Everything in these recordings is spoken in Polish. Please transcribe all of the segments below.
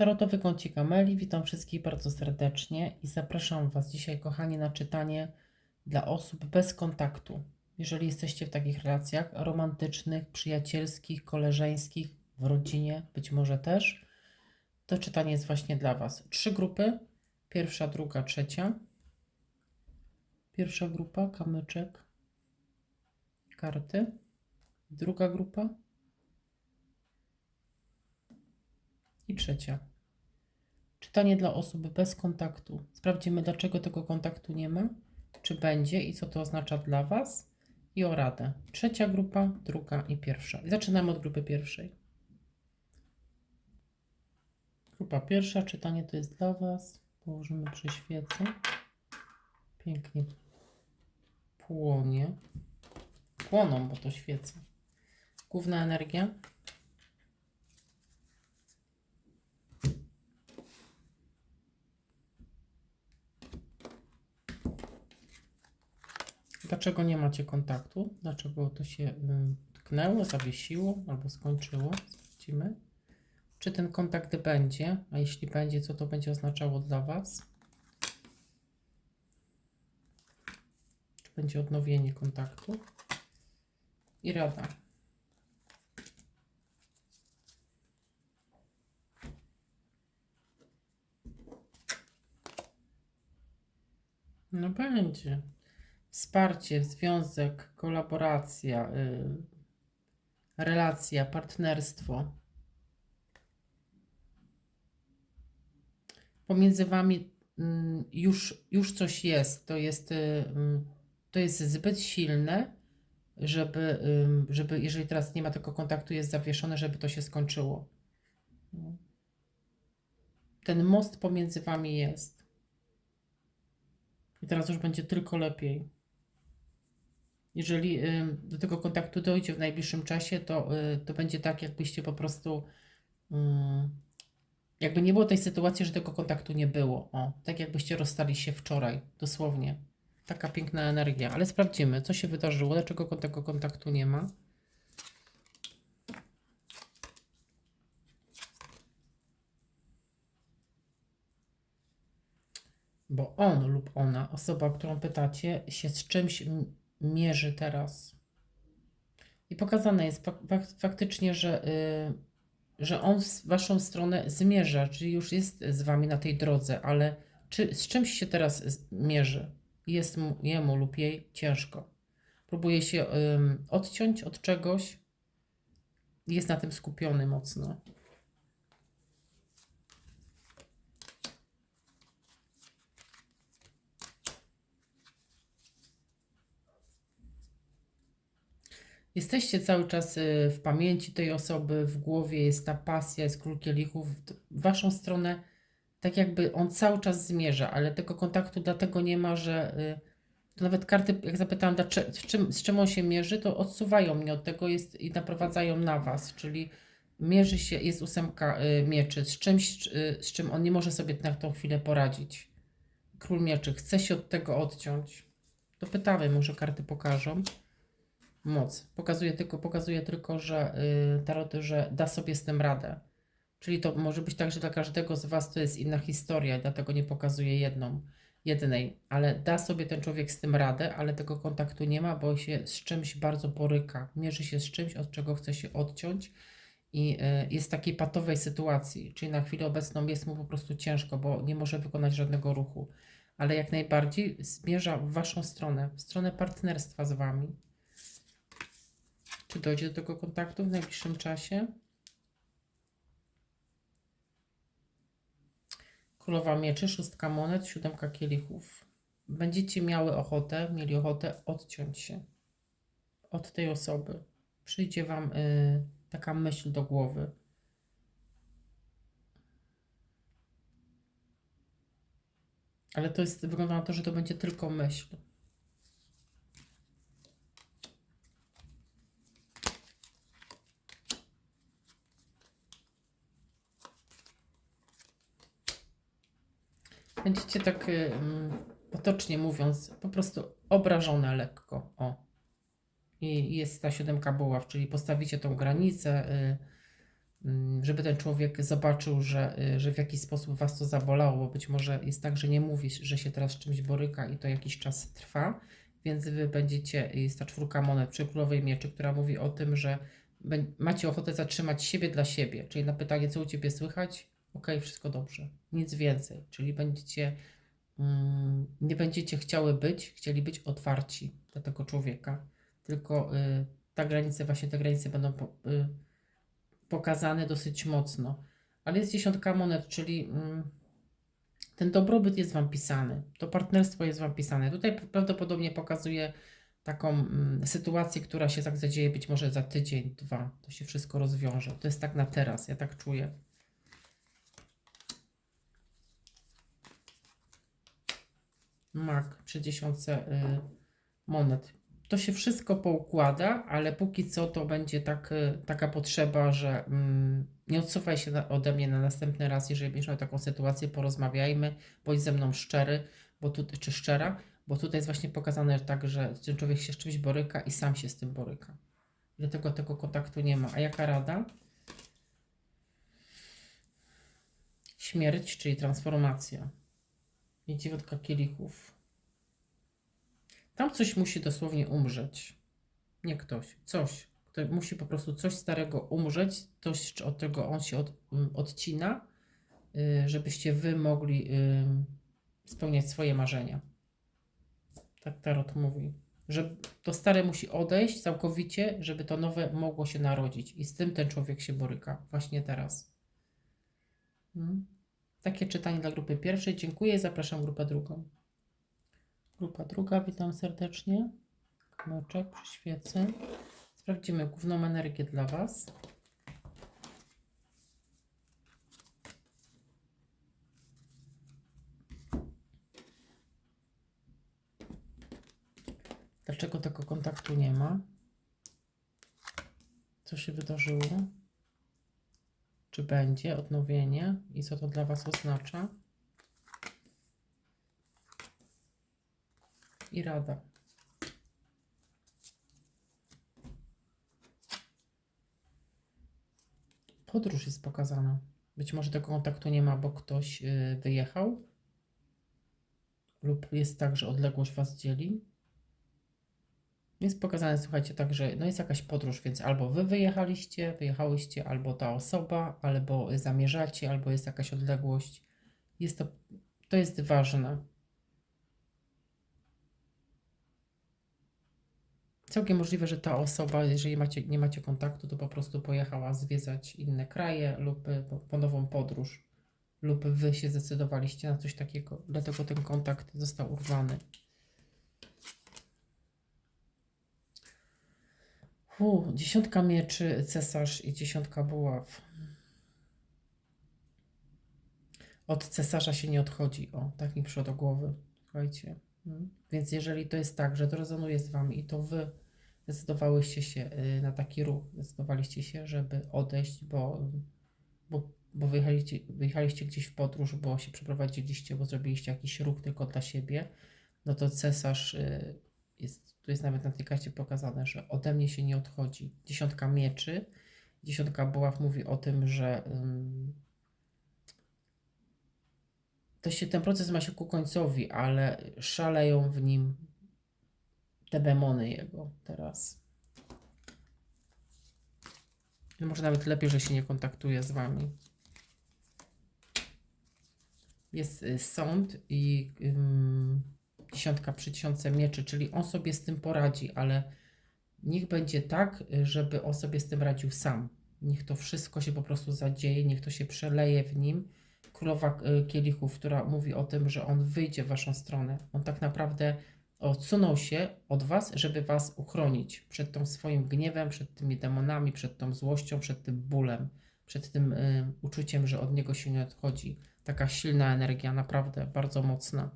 Tarotowy kącik Ameli. Witam wszystkich bardzo serdecznie i zapraszam Was dzisiaj, kochani, na czytanie dla osób bez kontaktu. Jeżeli jesteście w takich relacjach romantycznych, przyjacielskich, koleżeńskich, w rodzinie, być może też, to czytanie jest właśnie dla Was. Trzy grupy. Pierwsza, druga, trzecia. Pierwsza grupa, kamyczek, karty. Druga grupa. I trzecia. Czytanie dla osób bez kontaktu. Sprawdzimy, dlaczego tego kontaktu nie ma, czy będzie i co to oznacza dla Was. I o radę. Trzecia grupa, druga i pierwsza. Zaczynamy od grupy pierwszej. Grupa pierwsza, czytanie to jest dla Was. Położymy przy świecy. Pięknie płonie. Płoną, bo to świece. Główna energia. Dlaczego nie macie kontaktu? Dlaczego to się ym, tknęło, zawiesiło albo skończyło? Sprawdzimy. Czy ten kontakt będzie? A jeśli będzie, co to będzie oznaczało dla Was? Czy będzie odnowienie kontaktu? I rada. No będzie. Wsparcie, związek, kolaboracja, y, relacja, partnerstwo. Pomiędzy wami mm, już, już coś jest. To jest, y, to jest zbyt silne, żeby, żeby, jeżeli teraz nie ma tego kontaktu, jest zawieszone, żeby to się skończyło. Ten most pomiędzy wami jest. I teraz już będzie tylko lepiej. Jeżeli do tego kontaktu dojdzie w najbliższym czasie, to, y, to będzie tak, jakbyście po prostu. ym, jakby nie było tej sytuacji, że tego kontaktu nie było. O, tak jakbyście rozstali się wczoraj, dosłownie. Taka piękna energia. Ale sprawdzimy, co się wydarzyło, dlaczego tego kontaktu nie ma. Bo on lub ona, osoba, którą pytacie, się z czymś mierzy teraz. I pokazane jest fak- fak- faktycznie, że, y, że on w waszą stronę zmierza, czyli już jest z wami na tej drodze, ale czy z czymś się teraz mierzy? Jest mu, jemu lub jej ciężko. Próbuje się odciąć od czegoś. Jest na tym skupiony mocno. Jesteście cały czas y, w pamięci tej osoby, w głowie jest ta pasja, jest król kielichów. W waszą stronę, tak jakby on cały czas zmierza, ale tego kontaktu dlatego nie ma, że y, to nawet karty, jak zapytałam, czym, z czym on się mierzy, to odsuwają mnie od tego jest, i naprowadzają na was, czyli mierzy się, jest ósemka y, mieczy, z czymś, z czym on nie może sobie na tą chwilę poradzić. Król mieczy, chce się od tego odciąć. To pytamy, może karty pokażą moc. Pokazuje tylko, pokazuje tylko że yy, tarot, że da sobie z tym radę. Czyli to może być tak, że dla każdego z Was to jest inna historia, dlatego nie pokazuje jedną, jednej, ale da sobie ten człowiek z tym radę, ale tego kontaktu nie ma, bo się z czymś bardzo boryka. Mierzy się z czymś, od czego chce się odciąć i yy, jest w takiej patowej sytuacji, czyli na chwilę obecną jest mu po prostu ciężko, bo nie może wykonać żadnego ruchu. Ale jak najbardziej zmierza w Waszą stronę, w stronę partnerstwa z Wami. Czy dojdzie do tego kontaktu w najbliższym czasie? Królowa mieczy, szóstka monet, siódemka kielichów. Będziecie miały ochotę, mieli ochotę odciąć się od tej osoby. Przyjdzie Wam y, taka myśl do głowy. Ale to jest, wygląda na to, że to będzie tylko myśl. Będziecie tak y, mm, potocznie mówiąc, po prostu obrażone lekko. O. I jest ta siódemka buław, czyli postawicie tą granicę, y, mm, żeby ten człowiek zobaczył, że, y, że w jakiś sposób was to zabolało, bo być może jest tak, że nie mówi, że się teraz z czymś boryka i to jakiś czas trwa, więc wy będziecie, jest ta czwórka monet przy królowej mieczy, która mówi o tym, że macie ochotę zatrzymać siebie dla siebie, czyli na pytanie, co u ciebie słychać, okej, wszystko dobrze, nic więcej, czyli będziecie, mm, nie będziecie chciały być, chcieli być otwarci dla tego człowieka, tylko y, ta granice, właśnie te granice będą po, y, pokazane dosyć mocno. Ale jest dziesiątka monet, czyli mm, ten dobrobyt jest Wam pisany, to partnerstwo jest Wam pisane. Tutaj prawdopodobnie pokazuje taką mm, sytuację, która się tak zadzieje być może za tydzień, dwa. To się wszystko rozwiąże. To jest tak na teraz, ja tak czuję. Mak przy dziesiątce y, monet. To się wszystko poukłada, ale póki co to będzie tak, y, taka potrzeba, że mm, nie odsuwaj się na, ode mnie na następny raz, jeżeli będziesz miał taką sytuację, porozmawiajmy, bądź ze mną szczery, bo tu, czy szczera, bo tutaj jest właśnie pokazane tak, że człowiek się z czymś boryka i sam się z tym boryka. Dlatego tego kontaktu nie ma. A jaka rada? Śmierć, czyli transformacja. I dziewiątka kielichów. Tam coś musi dosłownie umrzeć. Nie ktoś, coś. To musi po prostu coś starego umrzeć, coś od czego on się od, mm, odcina, y, żebyście wy mogli y, spełniać swoje marzenia. Tak Tarot mówi. Że to stare musi odejść całkowicie, żeby to nowe mogło się narodzić. I z tym ten człowiek się boryka właśnie teraz. Mm. Takie czytanie dla grupy pierwszej. Dziękuję. Zapraszam grupę drugą. Grupa druga, witam serdecznie. Kmoczek przy świecy. Sprawdzimy główną energię dla Was. Dlaczego tego kontaktu nie ma? Co się wydarzyło? Czy będzie odnowienie? I co to dla Was oznacza? I rada. Podróż jest pokazana. Być może tego kontaktu nie ma, bo ktoś y, wyjechał. Lub jest tak, że odległość Was dzieli. Jest pokazane, słuchajcie, tak, że no jest jakaś podróż, więc albo Wy wyjechaliście, wyjechałyście, albo ta osoba, albo zamierzacie, albo jest jakaś odległość. Jest to, to jest ważne. Całkiem możliwe, że ta osoba, jeżeli macie, nie macie kontaktu, to po prostu pojechała zwiedzać inne kraje lub po, po nową podróż, lub wy się zdecydowaliście na coś takiego, dlatego ten kontakt został urwany. U, dziesiątka mieczy, cesarz i dziesiątka buław. Od cesarza się nie odchodzi. O, tak mi przyszło do głowy. Słuchajcie. Mm. Więc jeżeli to jest tak, że to rezonuje z Wami i to Wy zdecydowałyście się y, na taki ruch, zdecydowaliście się, żeby odejść, bo, bo, bo wyjechaliście, wyjechaliście gdzieś w podróż, bo się przeprowadziliście, bo zrobiliście jakiś ruch tylko dla siebie, no to cesarz y, jest, tu jest nawet na tej karcie pokazane, że ode mnie się nie odchodzi. Dziesiątka mieczy, dziesiątka buław mówi o tym, że ym, to się, ten proces ma się ku końcowi, ale szaleją w nim te demony jego teraz. No Może nawet lepiej, że się nie kontaktuje z wami. Jest y, sąd i ym, dziesiątka przy tysiące mieczy, czyli on sobie z tym poradzi, ale niech będzie tak, żeby on sobie z tym radził sam. Niech to wszystko się po prostu zadzieje, niech to się przeleje w nim. Królowa y, kielichów, która mówi o tym, że on wyjdzie w waszą stronę. On tak naprawdę odsunął się od was, żeby was uchronić przed tą swoim gniewem, przed tymi demonami, przed tą złością, przed tym bólem, przed tym y, uczuciem, że od niego się nie odchodzi. Taka silna energia, naprawdę bardzo mocna.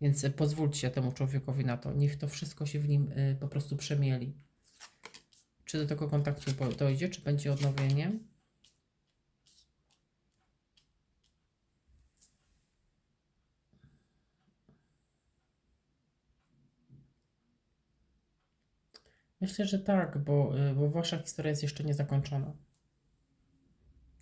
Więc y, pozwólcie temu człowiekowi na to. Niech to wszystko się w nim y, po prostu przemieli. Czy do tego kontaktu dojdzie, czy będzie odnowienie? Myślę, że tak, bo, y, bo wasza historia jest jeszcze niezakończona.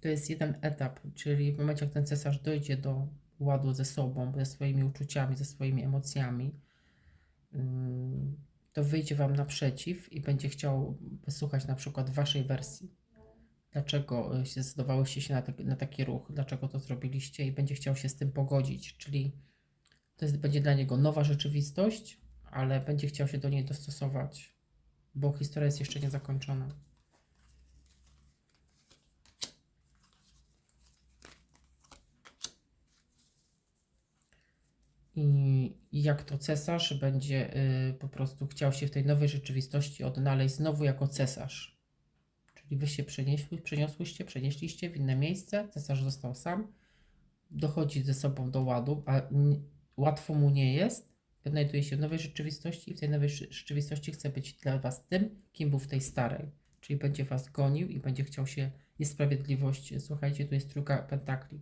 To jest jeden etap, czyli w momencie, jak ten cesarz dojdzie do ładu ze sobą, ze swoimi uczuciami, ze swoimi emocjami, to wyjdzie Wam naprzeciw i będzie chciał wysłuchać na przykład Waszej wersji. Dlaczego się zdecydowałyście się na, taki- na taki ruch, dlaczego to zrobiliście i będzie chciał się z tym pogodzić, czyli to jest, będzie dla niego nowa rzeczywistość, ale będzie chciał się do niej dostosować, bo historia jest jeszcze niezakończona. I i jak to cesarz będzie y, po prostu chciał się w tej nowej rzeczywistości odnaleźć znowu jako cesarz. Czyli wy się przenieśli, przeniosłyście, przenieśliście w inne miejsce, cesarz został sam, dochodzi ze sobą do ładu, a łatwo mu nie jest, znajduje się w nowej rzeczywistości i w tej nowej rze- rzeczywistości chce być dla was tym, kim był w tej starej. Czyli będzie was gonił i będzie chciał się, jest sprawiedliwość, słuchajcie, tu jest trójka pentakli,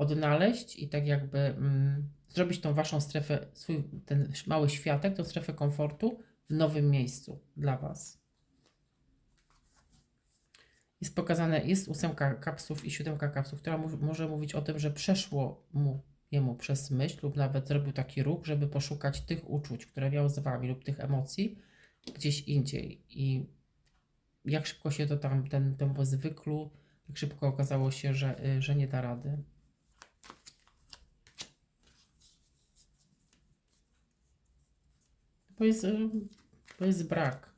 odnaleźć i tak jakby mm, zrobić tą waszą strefę, swój ten mały światek, tą strefę komfortu w nowym miejscu dla was. Jest pokazane, jest ósemka kapsów i siódemka kapsów, która mów, może mówić o tym, że przeszło mu jemu przez myśl lub nawet zrobił taki ruch, żeby poszukać tych uczuć, które miał z wami lub tych emocji gdzieś indziej. I jak szybko się to tam, ten, ten zwyklu, jak szybko okazało się, że, y, że nie da rady. To jest, to jest brak.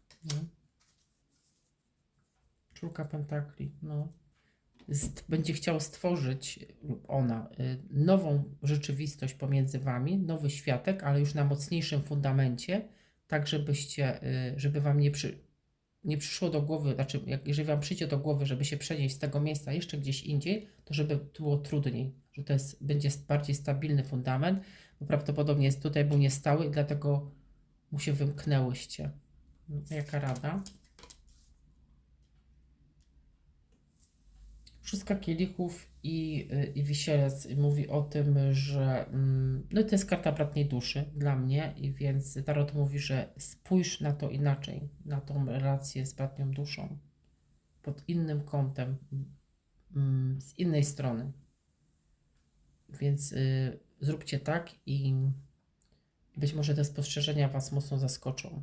Czwórka pentakli, no. St- będzie chciał stworzyć lub ona y, nową rzeczywistość pomiędzy wami, nowy światek, ale już na mocniejszym fundamencie, tak żebyście, y, żeby wam nie, przy, nie przyszło do głowy, znaczy jak, jeżeli wam przyjdzie do głowy, żeby się przenieść z tego miejsca jeszcze gdzieś indziej, to żeby było trudniej, że to jest, będzie bardziej stabilny fundament, bo prawdopodobnie jest tutaj był niestały i dlatego mu się wymknęłyście. No, Jaka rada? Szóstka kielichów i, y, i wisielec mówi o tym, że mm, no to jest karta bratniej duszy dla mnie i więc Tarot mówi, że spójrz na to inaczej, na tą relację z bratnią duszą, pod innym kątem, mm, z innej strony. Więc y, zróbcie tak i być może te spostrzeżenia Was mocno zaskoczą.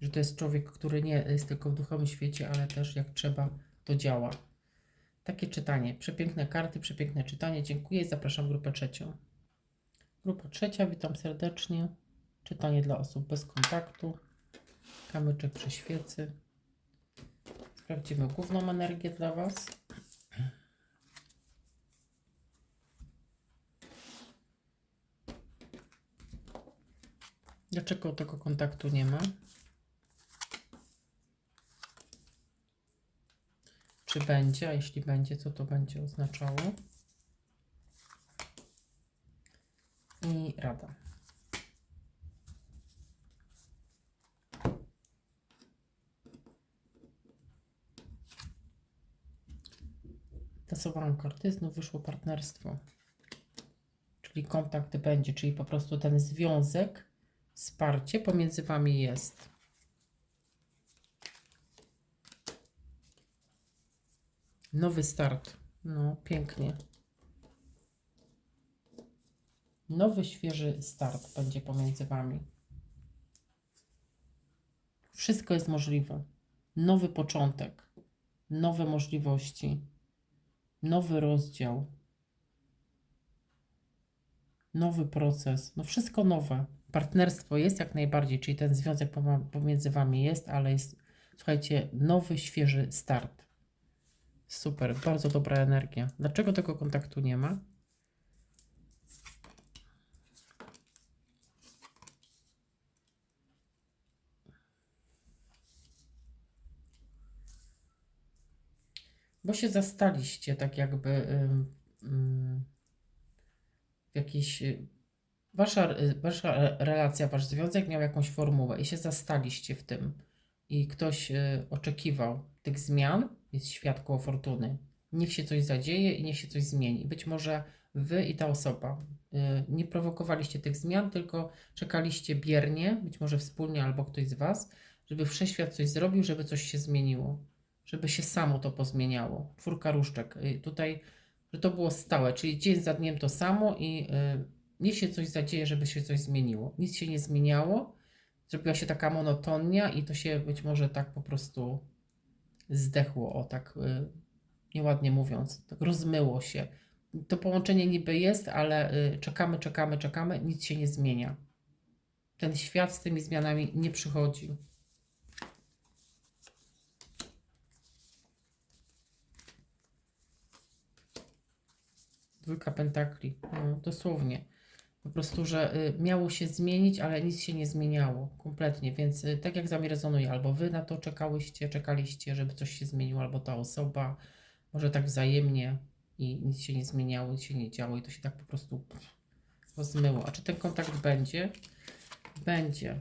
Że to jest człowiek, który nie jest tylko w duchowym świecie, ale też jak trzeba, to działa. Takie czytanie. Przepiękne karty, przepiękne czytanie. Dziękuję i zapraszam grupę trzecią. Grupa trzecia, witam serdecznie. Czytanie dla osób bez kontaktu. Kamyczek przy świecy. Sprawdzimy główną energię dla Was. Dlaczego tego kontaktu nie ma? Czy będzie? A jeśli będzie, co to będzie oznaczało? I rada. Tasowałam karty, znów wyszło partnerstwo. Czyli kontakt będzie, czyli po prostu ten związek, wsparcie pomiędzy Wami jest. Nowy start. No, pięknie. Nowy, świeży start będzie pomiędzy Wami. Wszystko jest możliwe. Nowy początek, nowe możliwości, nowy rozdział, nowy proces. No, wszystko nowe. Partnerstwo jest jak najbardziej, czyli ten związek pomiędzy Wami jest, ale jest, słuchajcie, nowy, świeży start. Super, bardzo dobra energia. Dlaczego tego kontaktu nie ma? Bo się zastaliście tak jakby w jakiejś. y, Wasza, y, wasza re- relacja, wasz związek miał jakąś formułę i się zastaliście w tym. I ktoś y, oczekiwał tych zmian, jest świadką fortuny. Niech się coś zadzieje i niech się coś zmieni. Być może wy i ta osoba, nie prowokowaliście tych zmian, tylko czekaliście biernie, być może wspólnie albo ktoś z Was, żeby wszechświat coś zrobił, żeby coś się zmieniło, żeby się samo to pozmieniało. Czwórka różdżek. Y, Tutaj, że to było stałe, czyli dzień za dniem to samo i y, niech się coś zadzieje, żeby się coś zmieniło. Nic się nie zmieniało, zrobiła się taka monotonia i to się być może tak po prostu zdechło, o tak y, nieładnie mówiąc, tak rozmyło się. To połączenie niby jest, ale czekamy, czekamy, czekamy, nic się nie zmienia. Ten świat z tymi zmianami nie przychodzi. Dwójka pentakli, no, dosłownie. Po prostu, że y, miało się zmienić, ale nic się nie zmieniało kompletnie, więc y, tak jak mnie rezonuje, albo wy na to czekałyście, czekaliście, żeby coś się zmieniło, albo ta osoba, może tak wzajemnie i nic się nie zmieniało, nic się nie działo i to się tak po prostu rozmyło. A czy ten kontakt będzie? Będzie.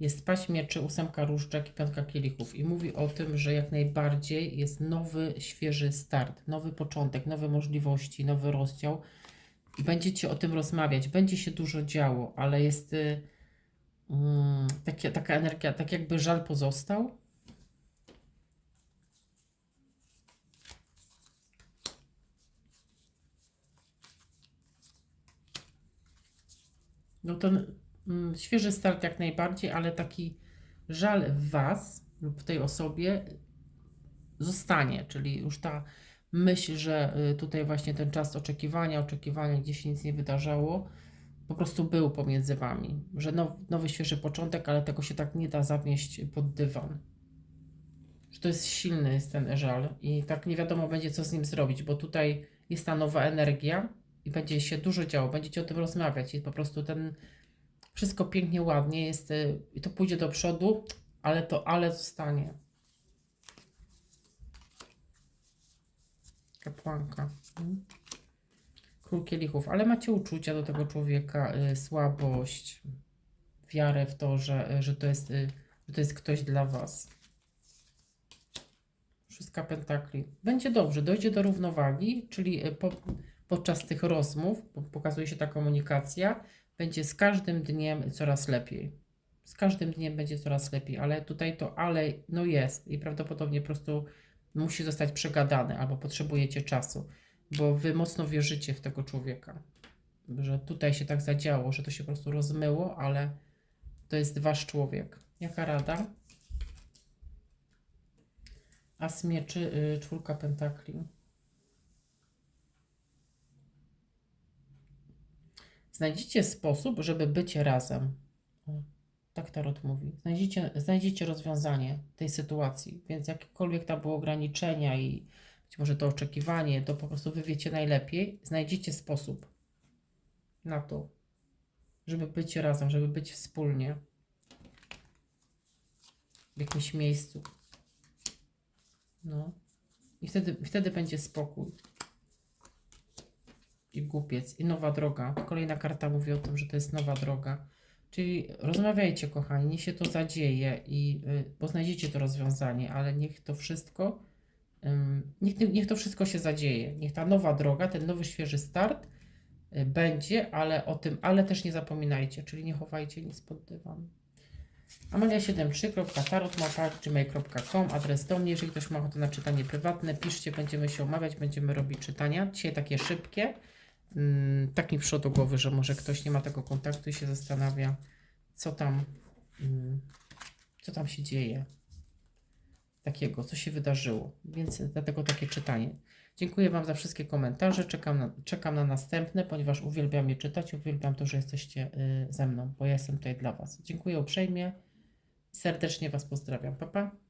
Jest paść mieczy, ósemka różdżek i piątka kielichów i mówi o tym, że jak najbardziej jest nowy, świeży start, nowy początek, nowe możliwości, nowy rozdział i będziecie o tym rozmawiać. Będzie się dużo działo, ale jest y, mm, taka energia, tak jakby żal pozostał. No ten świeży start jak najbardziej, ale taki żal w Was lub w tej osobie zostanie, czyli już ta myśl, że y, tutaj właśnie ten czas oczekiwania, oczekiwania, gdzie się nic nie wydarzało, po prostu był pomiędzy Wami, że now, nowy, świeży początek, ale tego się tak nie da zamieść pod dywan. Że to jest silny jest ten żal i tak nie wiadomo będzie co z nim zrobić, bo tutaj jest ta nowa energia i będzie się dużo działo, będziecie o tym rozmawiać i po prostu ten wszystko pięknie, ładnie jest y, i to pójdzie do przodu, ale to ale zostanie. Kapłanka. Król kielichów, ale macie uczucia do tego człowieka, y, słabość, wiarę w to, że, y, że, to jest, że to jest ktoś dla Was. Szóstka pentakli. Będzie dobrze, dojdzie do równowagi, czyli po, podczas tych rozmów, po- pokazuje się ta komunikacja, będzie z każdym dniem coraz lepiej. Z każdym dniem będzie coraz lepiej, ale tutaj to ale no jest i prawdopodobnie po prostu musi zostać przegadane albo potrzebujecie czasu, bo wy mocno wierzycie w tego człowieka, że tutaj się tak zadziało, że to się po prostu rozmyło, ale to jest wasz człowiek. Jaka rada? As mieczy, y, czwórka pentakli. Znajdziecie sposób, żeby być razem. Tak Tarot mówi. Znajdziecie, znajdziecie rozwiązanie tej sytuacji, więc jakiekolwiek tam były ograniczenia i być może to oczekiwanie, to po prostu wy wiecie najlepiej. Znajdziecie sposób na to, żeby być razem, żeby być wspólnie w jakimś miejscu. No. I wtedy, wtedy będzie spokój. I głupiec. I nowa droga. Kolejna karta mówi o tym, że to jest nowa droga. Czyli rozmawiajcie, kochani, niech się to zadzieje, i, y, bo znajdziecie to rozwiązanie, ale niech to wszystko, ym, niech, niech to wszystko się zadzieje. Niech ta nowa droga, ten nowy, świeży start y, będzie, ale o tym, ale też nie zapominajcie, czyli nie chowajcie nic pod dywan. Amelia73.tarotmałpa.gmail.com Adres do mnie, jeżeli ktoś ma ochotę na czytanie prywatne, piszcie, będziemy się omawiać, będziemy robić czytania. Dzisiaj takie szybkie. Mm, tak mi głowy, że może ktoś nie ma tego kontaktu i się zastanawia, co tam, mm, co tam się dzieje takiego, co się wydarzyło. Więc dlatego takie czytanie. Dziękuję Wam za wszystkie komentarze. Czekam na, czekam na następne, ponieważ uwielbiam je czytać. Uwielbiam to, że jesteście y, ze mną, bo ja jestem tutaj dla Was. Dziękuję uprzejmie. Serdecznie Was pozdrawiam. Pa, pa.